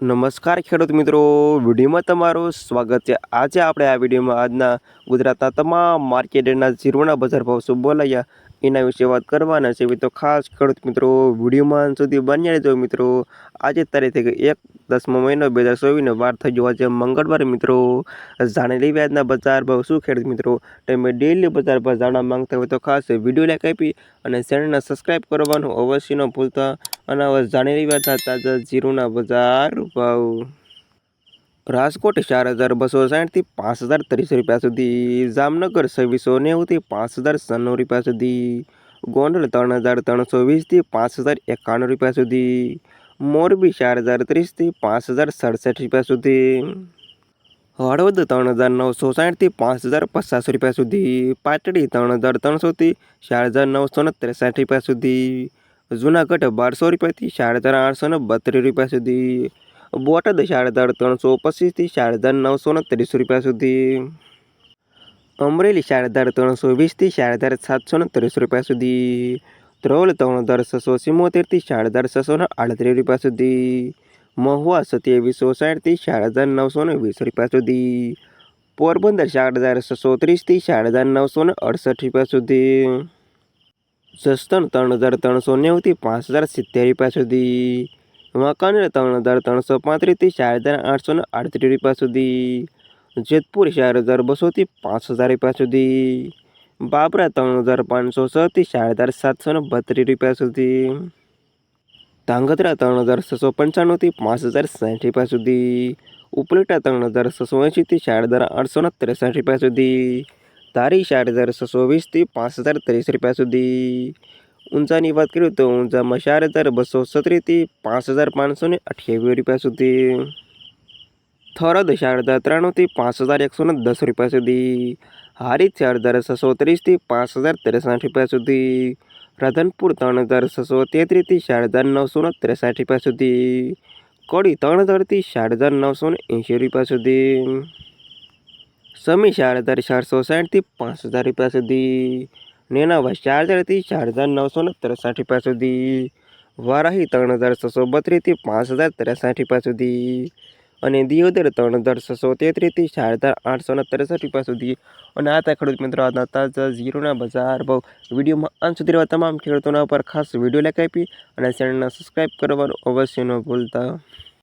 નમસ્કાર ખેડૂત મિત્રો. વિડીયોમાં તમારું સ્વાગત છે. આજે આપણે આ વિડીયોમાં આજના ગુજરાતના તમામ માર્કેટના જીરોના બજાર ભાવ શું બોલાયા એના વિશે વાત કરવાના છે. તો ખાસ ખેડૂત મિત્રો, વિડીયોમાં અંત સુધી બન્યા રહેજો મિત્રો. આજે તારીખ એક દસમો મહિનો, બે હજાર ચોવીસને વાર થઈ ગયો આજે મંગળવાર મિત્રો જાણી લઈ વ્યાજના બજાર ભાવ શું ખેડૂત મિત્રો. તમે ડેલી બજાર ભાવ જાણવા માંગતા હોય તો ખાસ વીડિયો લાઈક આપી અને ચેનલને સબસ્ક્રાઈબ કરવાનું અવશ્ય ન ભૂલતા. અને જાણી રહ્યા હતા તાજા જીરુના બજાર ભાવ. રાજકોટ ચાર હજાર બસો સાઠથી પાંચ હજાર ત્રીસ રૂપિયા સુધી, જામનગર છવ્વીસો નેવુંથી પાંચ હજાર સન્નું રૂપિયા સુધી, ગોંડલ ત્રણ હજાર ત્રણસો વીસથી પાંચ હજાર એકાણું રૂપિયા સુધી, મોરબી ચાર હજાર ત્રીસથી પાંચ હજાર સડસઠ રૂપિયા સુધી, હળવદ ત્રણ હજાર નવસો સાઠથી પાંચ હજાર પચાસ રૂપિયા સુધી, પાટડી ત્રણ હજાર ત્રણસોથી ચાર હજાર નવસો ને ત્રેસઠ રૂપિયા સુધી, જુનાગઢ બારસો રૂપિયાથી ચાર હજાર આઠસો ને બત્રીસ રૂપિયા સુધી બોટાદ સાડા ત્રણ ત્રણસો પચીસથી સાડા હજાર નવસો ત્રીસ રૂપિયા સુધી. અમરેલી સાડા હજાર ત્રણસો વીસથી સાડા હજાર સાતસો ત્રીસ રૂપિયા સુધી. ધ્રોલ ત્રણ હજાર છસો સિમોતેરથી સાડા હજાર છસો આડત્રીસ રૂપિયા સુધી. મહુવા સત્યાવીસો સાઠથી સાડા હજાર નવસો ને વીસ રૂપિયા સુધી. પોરબંદર ચાર હજાર છસો ત્રીસથી ચાર હજાર નવસો ને અડસઠ રૂપિયા સુધી. જસદણ ત્રણ હજાર ત્રણસો નેવુંથી પાંચ હજાર સિત્તેર રૂપિયા સુધી. વાંકાનેર ત્રણ હજાર ત્રણસો પાંત્રીસથી ચાર હજાર આઠસો ને આડત્રીસ રૂપિયા સુધી જેતપુર ચાર હજાર બસોથી પાંચ હજાર રૂપિયા સુધી બાબરા ત્રણ હજાર પાંચસો છથી ચાર હજાર સાતસો ને બત્રીસ રૂપિયા સુધી, ધાંગધ્રા ત્રણ હજાર છસો પંચાણુંથી પાંચ હજાર સાઠ રૂપિયા સુધી, ઉપલેટા ત્રણ હજાર છસો એંશીથી ચાર હજાર આઠસો ને ત્રેસઠ રૂપિયા સુધી, ધારી ચાર હજાર છસો વીસથી પાંચ હજાર ત્રીસ રૂપિયા સુધી ઊંઝાની વાત કરીએ તો ઊંઝામાં ચાર હજાર બસો સત્રીસથી પાંચ હજાર પાંચસો ને અઠ્યાવીસ રૂપિયા સુધી. થરદ ચાર હજાર ત્રાણુંથી પાંચ હજાર એકસો ને દસ રૂપિયા સુધી. હારી ચાર હજાર છસો ત્રીસથી પાંચ હજાર ત્રેસઠ રૂપિયા સુધી. રાધનપુર ત્રણ હજાર છસો તેત્રીસથી ચાર હજાર નવસો ને ત્રેસઠ રૂપિયા સુધી. કડી ત્રણ હજારથી ચાર હજાર નવસો ને એંશી રૂપિયા સુધી. સમી ચાર હજાર ચારસો સાઠથી પાંચ હજાર રૂપિયા સુધી. નેનાવા ચાર હજારથી ચાર હજાર નવસો ને ત્રેસઠ રૂપિયા સુધી વારાહી ત્રણ હજાર છસો બત્રીસથી પાંચ હજાર ત્રેસઠ રૂપિયા સુધી અને દિયોદર ત્રણ હજાર છસો તેત્રીસથી ચાર હજાર આઠસો ને ત્રેસઠ રૂપિયા સુધી અને આ તા ખેડૂત મિત્રો આજના તાજા ઝીરોના બજાર ભાવ. વિડીયોમાં અંત સુધી તમામ ખેડૂતોના પર ખાસ વીડિયો લાઈક આપી અને ચેનલને સબસ્ક્રાઈબ કરવાનું અવશ્ય ન ભૂલતા.